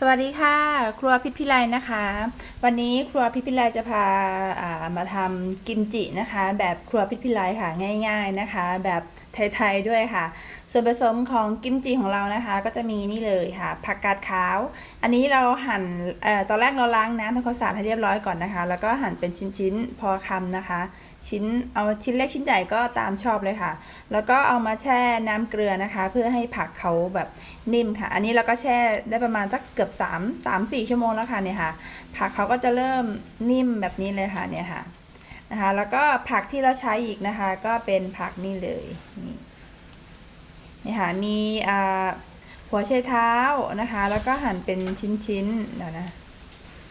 สวัสดีค่ะ ครัวพิพิไลนะคะ วันนี้ครัวพิพิไลจะพาามาทำกิมจินะคะ แบบครัวพิพิไลค่ะง่าย ๆนะคะ แบบไทยๆด้วยค่ะ ส่วนผสมของกิมจิของเรานะคะ ก็จะมีนี่เลยค่ะ ผักกาดขาว อันนี้เราหั่นเอ่อตอนแรกเราล้างน้ำทำความสะอาดให้เรียบร้อยก่อนนะคะ แล้วก็หั่นเป็นชิ้นๆพอคำนะคะ ชิ้นเอาชิ้นเล็กชิ้นใหญ่ก็ตามชอบเลยค่ะ แล้วก็เอามาแช่น้ำเกลือนะคะ เพื่อให้ผักเขาแบบนิ่มค่ะ อันนี้เราก็แช่ได้ประมาณสักเกือบ3 3 4ชั่วโมงแล้วค่ะเนี่ยค่ะ ผักเขาก็จะเริ่มนิ่มแบบนี้เลยค่ะเนี่ยค่ะนะคะแล้วก็ผักที่เราใช้อีกนะคะ ก็เป็นผักนี่เลยนี่ นี่ค่ะมีหัวไชเท้านะคะ แล้วก็หั่นเป็นชิ้นๆเดี๋ยวนะ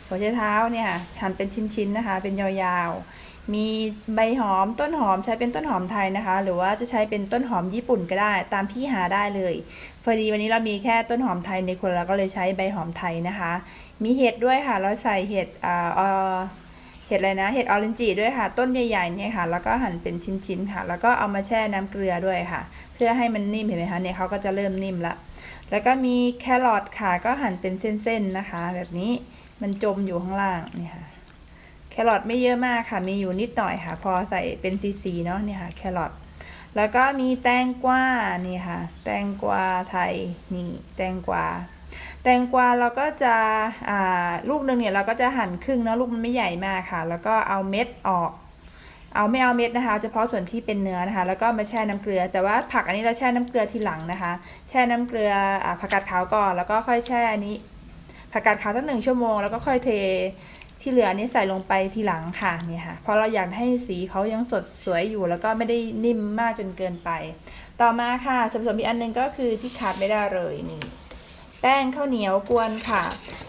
หัวไชเท้าเนี่ยหั่นเป็นชิ้นๆนะคะ เป็นยาวๆ มีใบหอมต้นหอมใช้เป็นต้นหอมไทยนะคะ หรือว่าจะใช้เป็นต้นหอมญี่ปุ่นก็ได้ ตามที่หาได้เลยพอดีวันนี้เรามีแค่ต้นหอมไทยในครัวเราก็เลยใช้ใบหอมไทยนะคะ มีเห็ดด้วยค่ะเราใส่เห็ดอ่า เห็ดอะไรนะ เห็ดออเรนจิด้วยค่ะ ต้นใหญ่ๆเนี่ยค่ะ แล้วก็หั่นเป็นชิ้นๆค่ะ แล้วก็เอามาแช่น้ำเกลือด้วยค่ะ เพื่อให้มันนิ่มเห็นไหมคะ เนี่ยเขาก็จะเริ่มนิ่มละ แล้วก็มีแครอทค่ะ ก็หั่นเป็นเส้นๆนะคะ แบบนี้ มันจมอยู่ข้างล่างเนี่ยค่ะ แครอทไม่เยอะมากค่ะ มีอยู่นิดหน่อยค่ะ พอใส่เป็นซีๆเนาะ เนี่ยค่ะ แครอท แล้วก็มีแตงกวา นี่ค่ะ แตงกวาไทย นี่ แตงกวา แตงกวาเราก็จะลูกหนึ่งเนี่ยเราก็จะหั่นครึ่งเนาะลูกมันไม่ใหญ่มากค่ะ แล้วก็เอาเม็ดออกเอาไม่เอาเม็ดนะคะ เฉพาะส่วนที่เป็นเนื้อนะคะ แล้วก็มาแช่น้ำเกลือ แต่ว่าผักอันนี้เราแช่น้ำเกลือทีหลังนะคะ แช่น้ำเกลืออผักกาดขาวก่อน แล้วก็ค่อยแช่อันนี้ ผักกาดขาวสักหนึ่งชั่วโมง แล้วก็ค่อยเทที่เหลือนี้ใส่ลงไปทีหลังค่ะนี่ค่ะเพราะเราอยากให้สีเขายังสดสวยอยู่ แล้วก็ไม่ได้นิ่มมากจนเกินไป ต่อมาค่ะส่วนผสมอีกอันหนึงก็คือที่ขาดไม่ได้เลยนี่ ป้งข้าวเหนียวกวนค่ะ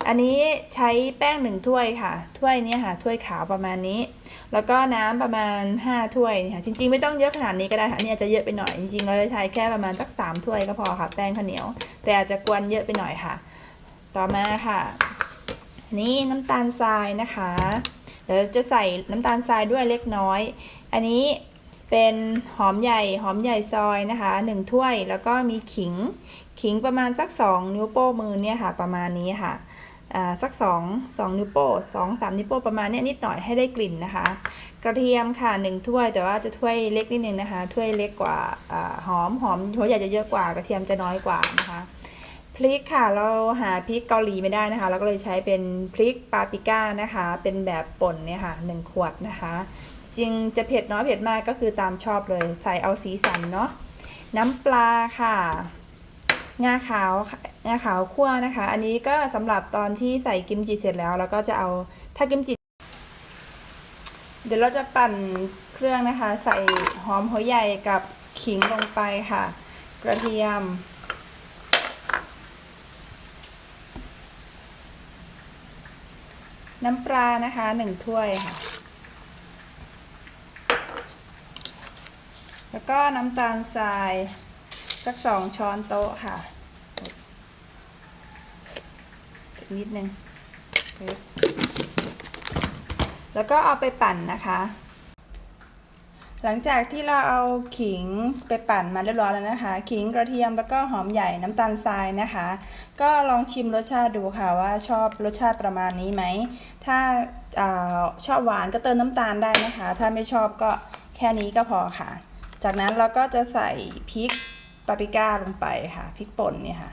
อันนี้ใช้แป้งหนึ่งถ้วยค่ะ ถ้วยนี้ค่ะ ถ้วยขาวประมาณนี้ แล้วก็น้ำประมาณ 5 ถ้วยนี่ค่ะ จริง ๆ ไม่ต้องเยอะขนาดนี้ก็ได้ค่ะนนี้อาจจะเยอะไปหน่อย จริงๆ เราจะใช้แค่ประมาณสัก3ถ้วยก็พอค่ะ แป้งข้าวเหนียว แต่อาจจะกวนเยอะไปหน่อยค่ะ ต่อมาค่ะ นี่น้ำตาลทรายนะคะ เดี๋ยวจะใส่น้ำตาลทรายด้วยเล็กน้อย อันนี้ เป็นหอมใหญ่หอมใหญ่ซอยนะคะหนึ่งถ้วยแล้วก็มีขิง ขิงประมาณสักสองนิ้วโป้มือเนี่ยค่ะ ประมาณนี้ค่ะสักสองสองนิ้วโป้งสองสามนิ้วโป้ประมาณนี้นิดหน่อยให้ได้กลิ่นนะคะ กระเทียมค่ะหนึ่งถ้วยแต่ว่าจะถ้วยเล็กนิดนึงนะคะถ้วยเล็กกว่าอหอมหอมหัวใหญ่จะเยอะกว่ากระเทียมจะน้อยกว่านะคะพริกค่ะเราหาพริกเกาหลีไม่ได้นะคะเราก็เลยใช้เป็นพริกปาปริก้านะคะ เป็นแบบป่นเนี่ยค่ะหนึ่งขวดนะคะ จริงจะเผ็ดน้อยเผ็ดมากก็คือตามชอบเลย ใส่เอาสีสันเนาะน้ำปลาค่ะ งาขาวงาขาวคั่วนะคะ อันนี้ก็สำหรับตอนที่ใส่กิมจิเสร็จแล้ว แล้วก็จะเอาถ้ากิมจิเดี๋ยวเราจะปั่นเครื่องนะคะ ใส่หอมหัวใหญ่กับขิงลงไปค่ะ กระเทียม น้ำปลานะคะหนึ่งถ้วยค่ะ แล้วก็น้ำตาลทรายสักสองช้อนโต๊ะค่ะนิดนึง แล้วก็เอาไปปั่นนะคะ หลังจากที่เราเอาขิงไปปั่นมาเรียบร้อยแล้วนะคะ ขิงกระเทียมแล้วก็หอมใหญ่น้ำตาลทรายนะคะ ก็ลองชิมรสชาติดูค่ะว่าชอบรสชาติประมาณนี้ไหม ถ้าอาชอบหวานก็เติมน้ำตาลได้นะคะ ถ้าไม่ชอบก็แค่นี้ก็พอค่ะ จากนั้นเราก็จะใส่พริกปาปริก้าลงไปค่ะพริกป่นเนี่ยค่ะ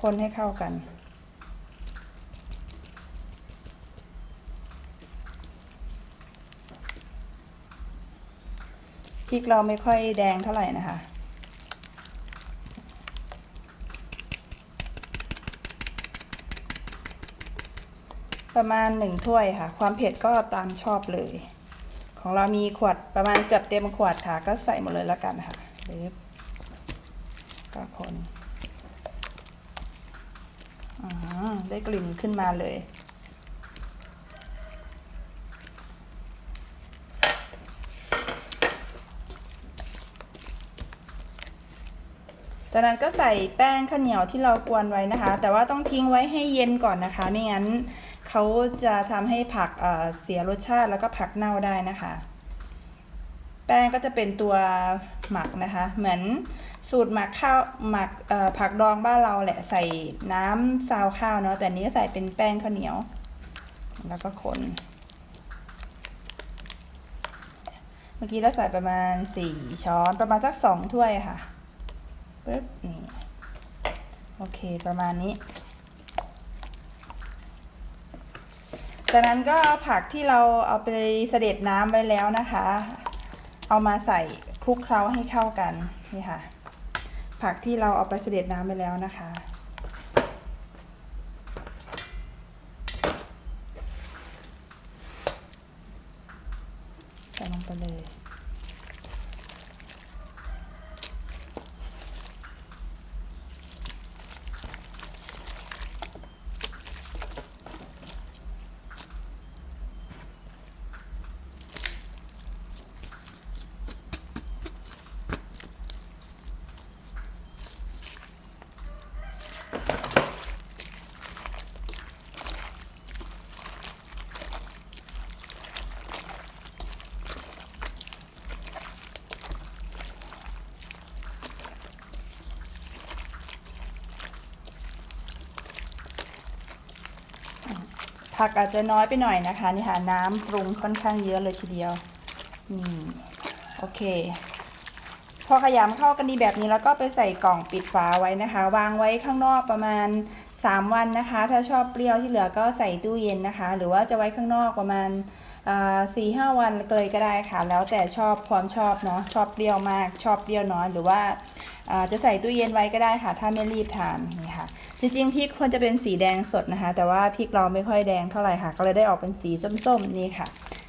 คนให้เข้ากัน พริกเราไม่ค่อยแดงเท่าไหร่นะคะ ประมาณหนึ่งถ้วยค่ะ ความเผ็ดก็ตามชอบเลย ของเรามีขวดประมาณเกือบเต็มขวดค่ะ ก็ใส่หมดเลยแล้วกันค่ะเล็บก็คนได้กลิ่นขึ้นมาเลย จากนั้นก็ใส่แป้งข้าวเหนียวที่เรากวนไว้นะคะ แต่ว่าต้องทิ้งไว้ให้เย็นก่อนนะคะ ไม่งั้น เขาจะทำให้ผักเสียรสชาติแล้วก็ผักเน่าได้นะคะ แป้งก็จะเป็นตัวหมักนะคะ เหมือนสูตรหมักข้าวหมักผักดองบ้านเราแหละใส่น้ำซาวข้าวเนาะแต่นนี้ใส่เป็นแป้งข้าวเหนียว แล้วก็คนเมื่อกี้เราใส่ประมาณสี่ช้อนประมาณสักสองถ้วยค่ะปึ๊บนี่โอเคประมาณนี้ จากนั้นก็ผักที่เราเอาไปเสด็จน้ำไว้แล้วนะคะ เอามาใส่คลุกเคล้าให้เข้ากันนี่ค่ะ ผักที่เราเอาไปเสด็จน้ำไปแล้วนะคะ ใส่ลงไปเลย ผักอาจจะน้อยไปหน่อยนะคะ นี่ค่ะน้ำปรุงค่อนข้างเยอะเลยทีเดียวอืมโอเค พอขยำเข้ากันดีแบบนี้แล้วก็ไปใส่กล่องปิดฝาไว้นะคะ วางไว้ข้างนอกประมาณ 3 วันนะคะ ถ้าชอบเปรี้ยวที่เหลือก็ใส่ตู้เย็นนะคะ หรือว่าจะไว้ข้างนอกประมาณสี่ห้าวันเลยก็ได้ค่ะ แล้วแต่ชอบความชอบเนาะชอบเปรี้ยวมาก ชอบเปรี้ยวน้อยหรือว่าจะใส่ตู้เย็นไว้ก็ได้ค่ะ ถ้าไม่รีบทานนี่ค่ะ จริงๆพริกควรจะเป็นสีแดงสดนะคะ แต่ว่าพริกเราไม่ค่อยแดงเท่าไหร่ค่ะ ก็เลยได้ออกเป็นสีส้มๆนี่ค่ะ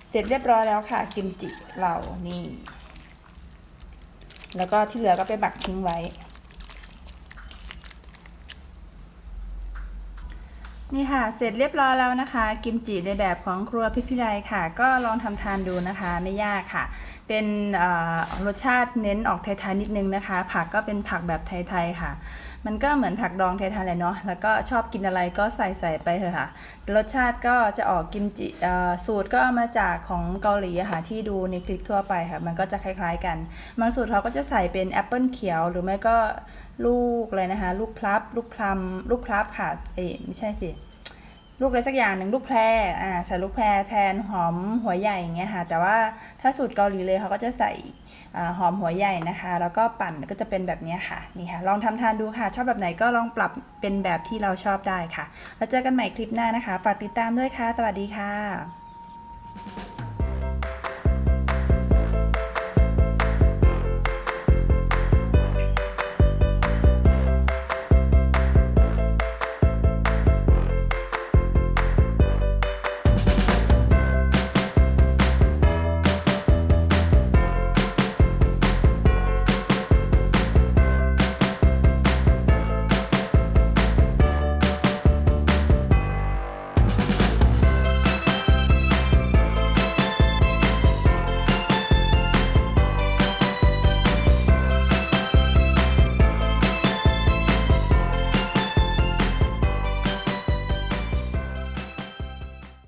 เสร็จเรียบร้อยแล้วค่ะกิมจิเรานี่ แล้วก็ที่เหลือก็ไปหมักทิ้งไว้ นี่ค่ะ เสร็จเรียบร้อยแล้วนะคะ กิมจิในแบบของครัวพิพิไลค่ะ ก็ลองทำทานดูนะคะ ไม่ยากค่ะเป็นรสชาติเน้นออกไทยๆนิดนึงนะคะ ผักก็เป็นผักแบบไทยๆค่ะ มันก็เหมือนผักดองไทยๆเลยเนาะแล้วก็ชอบกินอะไรก็ใส่ใส่ไปเถอะค่ะ รสชาติก็จะออกกิมจิอ่อสูตรก็เอามาจากของเกาหลีค่ะที่ดูในคลิปทั่วไปค่ะ มันก็จะคล้ายๆกันบางสูตรเขาก็จะใส่เป็นแอปเปิลเขียวหรือไม่ก็ลูกอะไรนะคะ ลูกพลับ ลูกพลัมลูกพลับค่ะเอ้ยไม่ใช่สิ ลูกอะไรสักอย่างหนึ่งลูกแพรอ่าใส่ลูกแพรแทนหอมหัวใหญ่อย่างเงี้ยค่ะ แต่ว่าถ้าสูตรเกาหลีเลยเขาก็จะใส่หอมหัวใหญ่นะคะ แล้วก็ปั่นก็จะเป็นแบบเนี้ยค่ะ นี่ค่ะ ลองทำทานดูค่ะ ชอบแบบไหนก็ลองปรับเป็นแบบที่เราชอบได้ค่ะ แล้วเจอกันใหม่คลิปหน้านะคะ ฝากติดตามด้วยค่ะ สวัสดีค่ะ